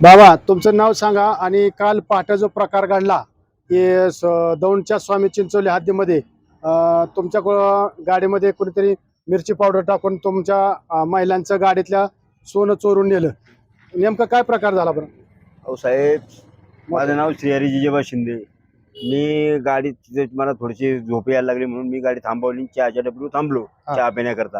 बाबा तुमचं नाव सांगा आणि काल पहाटे जो प्रकार घडला की स- दौंडच्या स्वामी चिंचोली हद्दीमध्ये अं, तुमच्या को- गाडीमध्ये कुणीतरी मिरची पावडर टाकून तुमच्या अं, महिलांचं गाडीतल्या सोनं चोरून नेलं. नेमकं काय प्रकार झाला बरं? अहो साहेब माझं नाव श्रीहरी जिजेबा शिंदे. मी गाडी तिथे मला थोडीशी झोप यायला लागली म्हणून मी गाडी थांबवली चहाच्या डबडू थांबलो हा. चहा पिण्याकरता.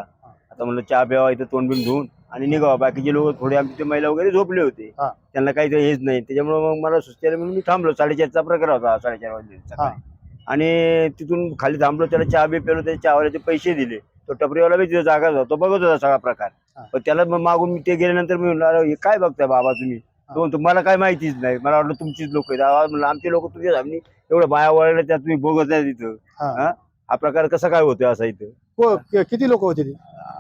आता म्हणलं चहा प्यावा इथं तोंड बिन धुवून आणि निघावा. बाकीचे लोक थोडे आमचे महिला वगैरे झोपले होते. हा. त्यांना काही ते हेच नाही. त्याच्यामुळे मग मला आली म्हणून मी थांबलो. साडेचारचा प्रकार होता साडेचार वाजले सकाळी. आणि तिथून खाली थांबलो. त्याला चहा बी पेलो त्याच्या चहावाल्याचे पैसे दिले. तो टपरीवाला बी तिथे जागा होता. तो बघत होता सगळा प्रकार. हा. पण त्याला मग मागून मी ते गेल्यानंतर मी म्हणलं "अरे, हे काय बघताय बाबा तुम्ही? तो म्हणतो मला काय माहितीच नाही. मला वाटलं तुमचीच लोक आहेत. आवाज म्हणलं आमचे लोक तुझ्या सामने एवढं बाया वळले त्या तुम्ही बघत नाही तिथं. हा. हा? हा प्रकार कसा काय होतोय असा इथं? को- कि- किती लोक होते ते?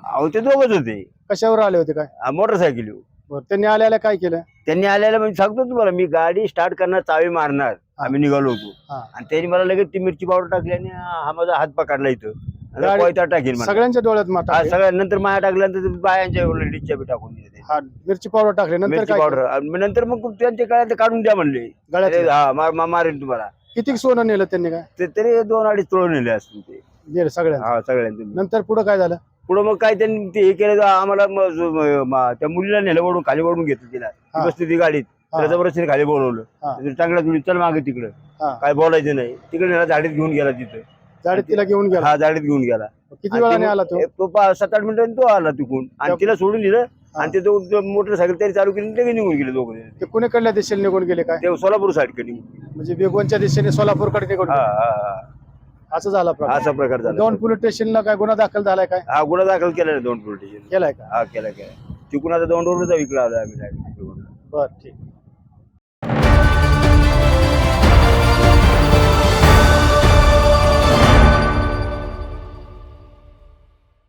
अहो ते दोघच होते. कशावर आले होते काय? मोटरसायकल बरं त्यांनी आल्याला काय केलं? त्यांनी आल्याला म्हणजे सांगतो तुम्हाला मी गाडी स्टार्ट करणार चावी मारणार. आम्ही निघालो होतो. हा. आणि त्यांनी मला लगेच ती मिरची पावडर टाकली आणि हा माझा हात पकडला इथं. आणि गाडी- कोयता टाकेल मला सगळ्यांच्या डोळ्यात हा, सगळ्या नंतर माया टाकल्यानंतर बायांच्या लेडीजच्या बी टाकून दिले ते. हा मिरची पावडर टाकली नंतर मिरची काय पावडर. केलं? आणि मग नंतर मग त्यांचे काय काढून द्या म्हणले. गळ्यात हा मा- मारेन तुम्हाला. किती सोनं नेलं त्यांनी काय? ते तरी दोन अडीच तोळून नेले असतील ते. नेलं सगळ्यांचं. हा सगळ्यांनी नंतर पुढे काय झालं? पुढे मग काय त्यांनी ते हे केलं तर आम्हाला म- म- त्या मुलीला नेलं ओढून खाली ओढून घेतलं तिला. ती. बसली ती गाडीत. जबरदस्तीने खाली बोलवलं. हा. चांगला तुम्ही चल मागे तिकडं. हा. काय बोलायचं नाही. तिकडे नेला झाडीत घेऊन गेला तिथं. तिला घेऊन गेला? हा झाडीत घेऊन गेला. किती आणि वेळाने आला तो? तो पा- सात आठ मिनिटांनी तो आला तिकून. आणि तिला सोडून दिलं. आणि ते मोटरसायकल तरी चालू केली आणि ते निघून गेले दोघं ते कुणीकडल्या दिशेने निघून गेले काय? ते सोलापूर साईडकडे म्हणजे बेगोनच्या दिशेने सोलापूरकडे निघून हा गेले. हा हा. असं झाला प्रकार. असा प्रकार झाला. दोन पोलीस स्टेशनला काय गुन्हा दाखल झालाय काय? हा गुन्हा दाखल केला दोन पोलीस स्टेशन केलाय का? हा केला केला तिकून आता दोन रोडचा विकला आला आम्ही direct तिकडून. बर ठीक.